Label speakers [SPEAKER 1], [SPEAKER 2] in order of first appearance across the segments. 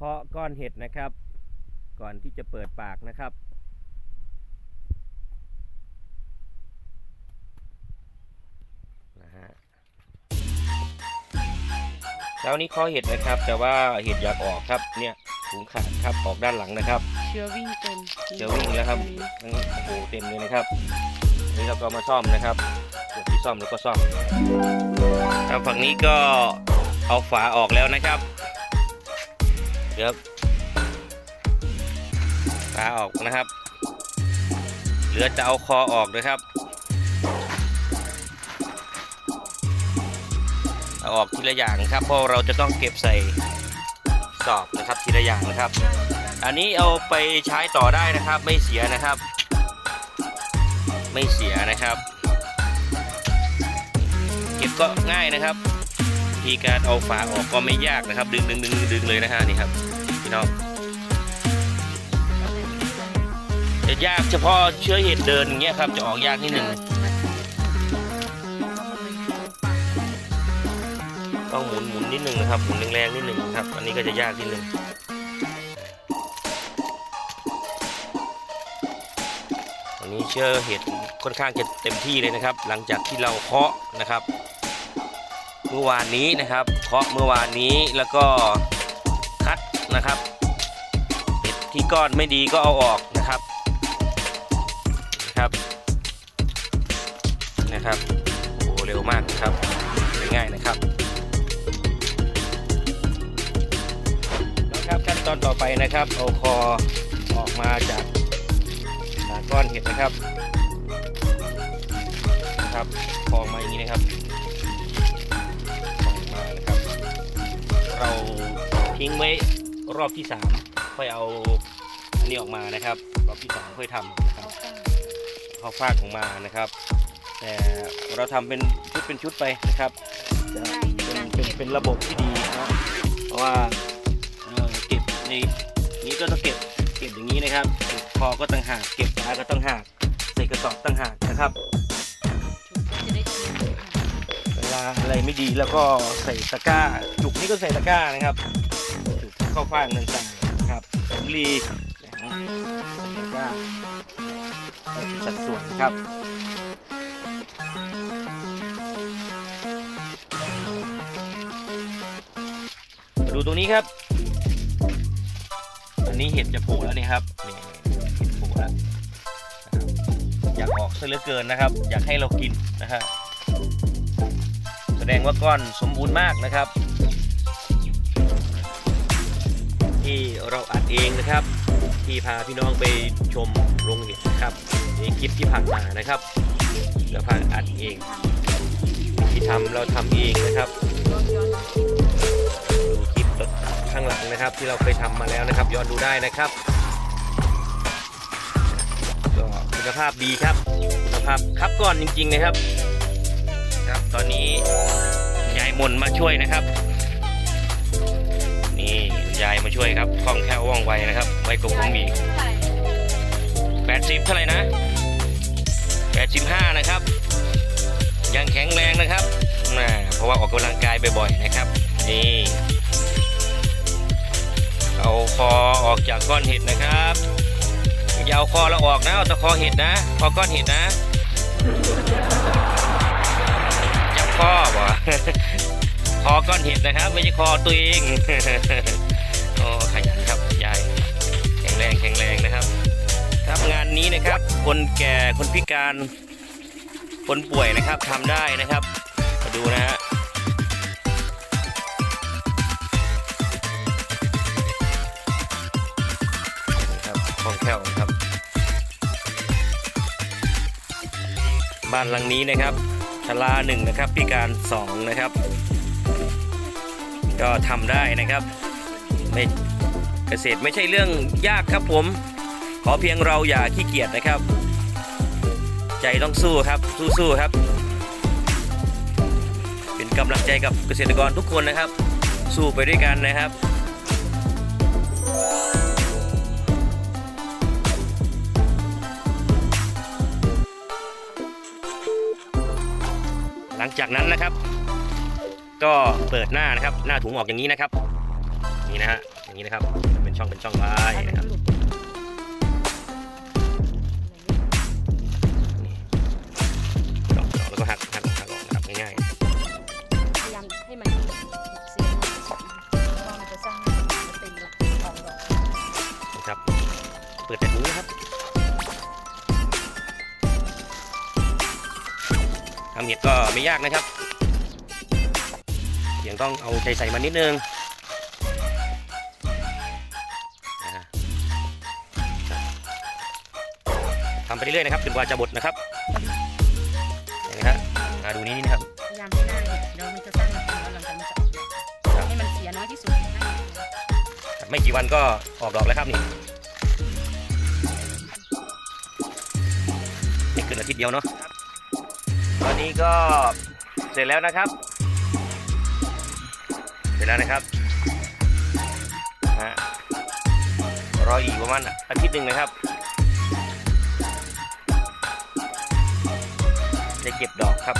[SPEAKER 1] เคาะก้อนเห็ดนะครับ ก่อนที่จะเปิดปากนะครับ นะฮะเช้านี้เคาะเห็ดนะครับ แต่ว่าเห็ดอยากออกครับ เนี่ยถุงขาดครับออกด้านหลังนะครับ
[SPEAKER 2] เชื้อวิ่งเต็ม
[SPEAKER 1] เชื้อวิ่งแล้วครับทั้งโอ้โหเต็มเลยนะครับนี่เราก็มาซ่อมนะครับส่วนที่ซ่อมแล้วก็ซ่อมทางฝั่งนี้ก็เอาฝาออกแล้วนะครับ เดี๋ยวฝาออกนะครับ เหลือจะเอาคอออกนะครับ เอาออกทีละอย่างครับ เพราะเราจะต้องเก็บใส่กรอบนะครับทีละอย่างนะครับ อันนี้เอาไปใช้ต่อได้นะครับ ไม่เสียนะครับ ไม่เสียนะครับ เก็บก็ง่ายนะครับวิธีการเอาฝาออกก็ไม่ยากนะครับ ดึงดึงดึงดึงเลยนะฮะนี่ครับ พี่น้องจะยากเฉพาะเชื้อเห็ดเดินอย่างเงี้ยครับจะออกยากนิดหนึ่งต้องหมุนหมุนนิดหนึ่งนะครับหมุนแรงๆนิดหนึ่งครับ อันนี้ก็จะยากนิดหนึ่งอันนี้เชื่อเห็ดค่อนข้างจะเต็มที่เลยนะครับ หลังจากที่เราเคาะนะครับ เมื่อวานนี้นะครับเคาะเมื่อวานนี้แล้วก็ นะครับเห็ดที่ก้อนไม่ดีก็เอาออกนะครับนะครับนะครับโอ้โหเร็วมากนะครับง่ายๆนะครับแล้วครับขั้นตอนต่อไปนะครับเอาคอออกมาจากหาก้อนเห็ดนะครับนะครับพอมาอย่างนี้นะครับพองมานะครับ เราทิ้งไว้ รอบที่สามค่อยเอาอันนี้ออกมานะครับ รอบที่สามค่อยทำนะครับเขาฟากออกมานะครับแต่เราทำเป็นชุดเป็นชุดไปนะครับจะเป็นเป็นเป็นระบบที่ดีนะเพราะว่าเอ่อเก็บในนี้ก็ต้องเก็บเก็บอย่างนี้นะครับเก็บคอก็ต่างหากเก็บปลาก็ต่างหากใส่กระสอบต่างหากนะครับเวลาอะไรไม่ดีแล้วก็ใส่ตะกร้า จุกนี่ก็ใส่ตะกร้านะครับจุก เข้าฟางต่างๆนะครับสำลีนะใส่ตะกร้าให้เป็นสัดส่วนนะครับมาดูตรงนี้ครับ อันนี้เห็ดจะโผล่แล้วนี่ครับนี่เห็ดโผล่แล้วนะครับอยากออกซะเหลือเกินนะครับ อยากให้เรากินนะฮะแสดงว่าก้อนสมบูรณ์มากนะครับ ที่เราอัดเองนะครับ ที่พาพี่น้องไปชมโรงเห็ดนะครับในคลิปที่ผ่านมานะครับเราพาอัดเองที่ทำเราทำเองนะครับดูคลิปข้างหลังนะครับ ที่เราเคยทำมาแล้วนะครับ ย้อนดูได้นะครับก็คุณภาพดีครับคุณภาพครับก่อนจริง ๆ นะครับ ครับตอนนี้ยายมนมาช่วยนะครับ มาช่วยครับคล่องแคล่วว่องไวนะครับไวกว่าผมอีก80 เท่าไหร่นะ85 นะครับ ยังแข็งแรงนะครับน่าเพราะว่าออกกำลังกายบ่อยๆนะครับ นี่เอาคอออกจากก้อนเห็ดนะครับอย่าเอาคอเราออกนะเอาต่คอเห็ดนะคอก้อนเห็ดนะจับคอบ่คอก้อนเห็ดนะครับ ไม่ใช่คอตัวเอง แข็งแรงแข็งแรงนะครับ ครับงานนี้นะครับ คนแก่คนพิการคนป่วยนะครับทำได้นะครับ มาดูนะฮะนะครับคล่องแคล่วนะครับ บ้านหลังนี้นะครับชลาหนึ่งนะครับ พิการสองนะครับ ก็ทำได้นะครับไม่ เกษตรไม่ใช่เรื่องยากครับผม ขอเพียงเราอย่าขี้เกียจนะครับ ใจต้องสู้ครับสู้ๆครับ เป็นกำลังใจกับเกษตรกรทุกคนนะครับ สู้ไปด้วยกันนะครับหลังจากนั้นนะครับ ก็เปิดหน้านะครับ หน้าถุงออกอย่างนี้นะครับ นี่นะฮะอย่างนี้นะครับ ช่องเป็นช่องไว้นะครับนี่เจาะเจาะแล้วก็หักหักหักออกนะครับง่ายๆ
[SPEAKER 2] พยายามให้มันเสียงมันที่สุดนะคะเพราะว่ามันจะสร้างให้มันเป็นหลักออกดอก
[SPEAKER 1] นะครับ เปิดแต่มือครับทำเห็ดก็ไม่ยากนะครับเพียงต้องเอาใจใส่มันนิดนึงำไปเรื่อยๆนะครับจนกว่าจะบดนะครับเห็นไหมฮะอ่าดูนี่นี่นะครับ
[SPEAKER 2] พยายามให้หน้าเนี่ยเดี๋ยวมันจะสร้างมาเป็นแล้วหลังจากมันจะออกดอก
[SPEAKER 1] ครับ
[SPEAKER 2] ให้มันเสียน้อยที่สุดให้
[SPEAKER 1] ไม่กี่วันก็ออกดอกแล้วครับนี่ไม่เกินอาทิตย์เดียวเนาะตอนนี้ก็เสร็จแล้วนะครับ เสร็จแล้วนะครับฮะรออีกประมาณอาทิตย์หนึ่งนะครับ จะเก็บดอกครับ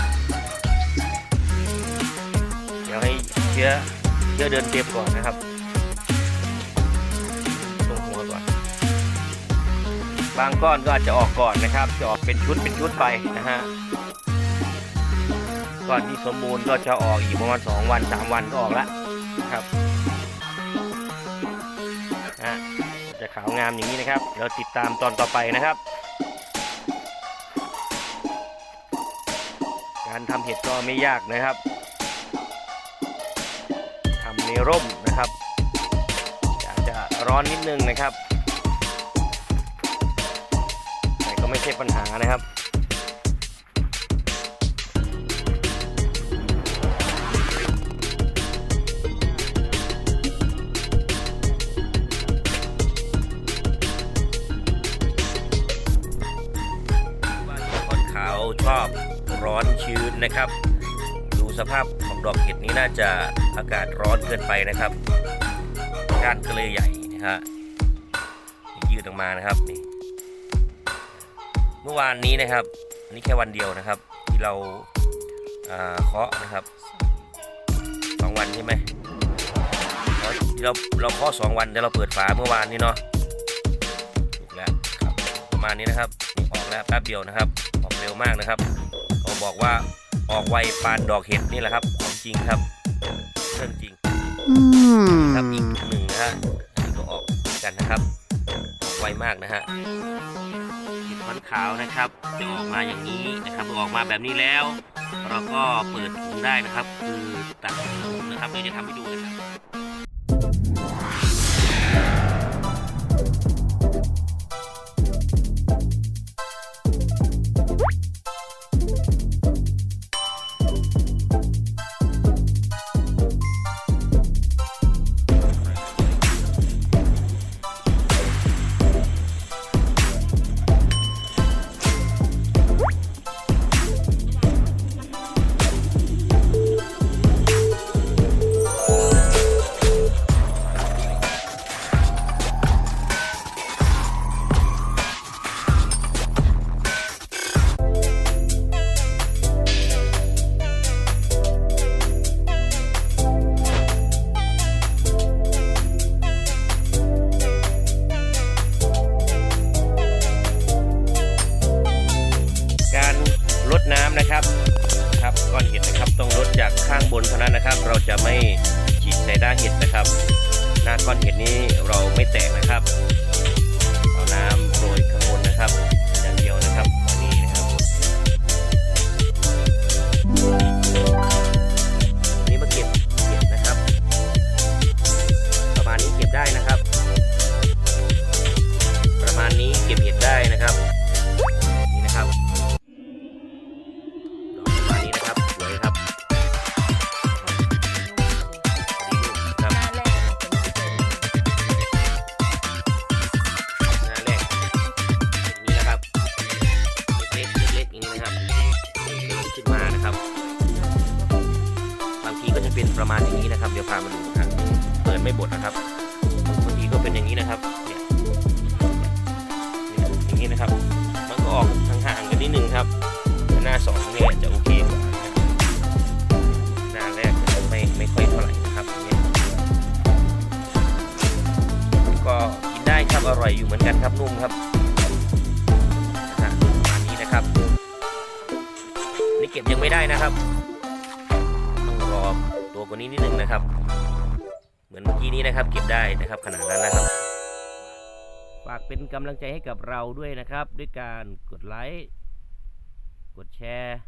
[SPEAKER 1] เดี๋ยวให้เชื้อเชื้อเดินเต็มก่อนนะครับตรงหัวก่อน บางก้อนก็อาจจะออกก่อนนะครับ จะออกเป็นชุดเป็นชุดไปนะฮะก้อนที่สมบูรณ์ก็จะออกอีกประมาณ2วัน3วันก็ออกแล้วนะครับนะจะขาวงามอย่างนี้นะครับเดี๋ยวติดตามตอนต่อไปนะครับ การทำเห็ดก็ไม่ยากนะครับทำในร่มนะครับอาจจะร้อนนิดนึงนะครับ แต่ก็ไม่ใช่ปัญหานะครับ นะครับ ดูสภาพของดอกเห็ดนี้น่าจะอากาศร้อนเกินไปนะครับก้านก็เลยใหญ่นะฮะยืดออกมานะครับนี่เมื่อวานนี้นะครับอันนี้แค่วันเดียวนะครับ ที่เราเคาะนะครับสองวันใช่ไหมเคาะที่เราเราเคาะสองวันแต่เราเปิดฝาเมื่อวานนี้เนาะถูกแล้วครับประมาณนี้นะครับออกแล้วแป๊บเดียวนะครับออกเร็วมากนะครับเขาบอกว่า ออกไวปานดอกเห็ดนี่แหละครับของจริงครับเรื่องจริงครับอีกหนึ่งนะฮะอันนี้ก็ออกกันนะครับออกไวมากนะฮะหินขอนขาวนะครับจะออกมาอย่างนี้นะครับพอออกมาแบบนี้แล้ว เราก็เปิดถุงได้นะครับ คือตัดถุงนะครับเดี๋ยวจะทำให้ดูนะครับ บนเท่านั้นนะครับ เราจะไม่ฉีดในด้านเห็ดนะครับ หน้าก้อนเห็ดนี้เราไม่แตะนะครับ เอาน้ำโรยข้างบนนะครับ พามาดูนะครับเปิดไม่บดนะครับบางทีก็เป็นอย่างนี้นะครับเนี่ยอย่างนี้นะครับ มันก็ออกห่างๆกันนิดนึงครับหน้าสองเนี่ยจะโอเคกว่าหน้าแรกจะไม่ไม่ค่อยเท่าไหร่นะครับอย่างเงี้ยอร่อยอยู่เหมือนกันครับนุ่มครับประมาณนี้นะครับนี่เก็บยังไม่ได้นะครับ ตัวกว่านี้นิดนึงนะครับ เหมือนเมื่อกี้นี้นะครับ เก็บได้นะครับขนาดนั้นนะครับ ฝากเป็นกำลังใจให้กับเราด้วยนะครับ ด้วยการกดไลค์กดแชร์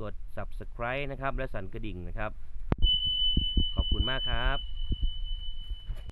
[SPEAKER 1] กด subscribe นะครับ และสั่นกระดิ่งนะครับ ขอบคุณมากครับ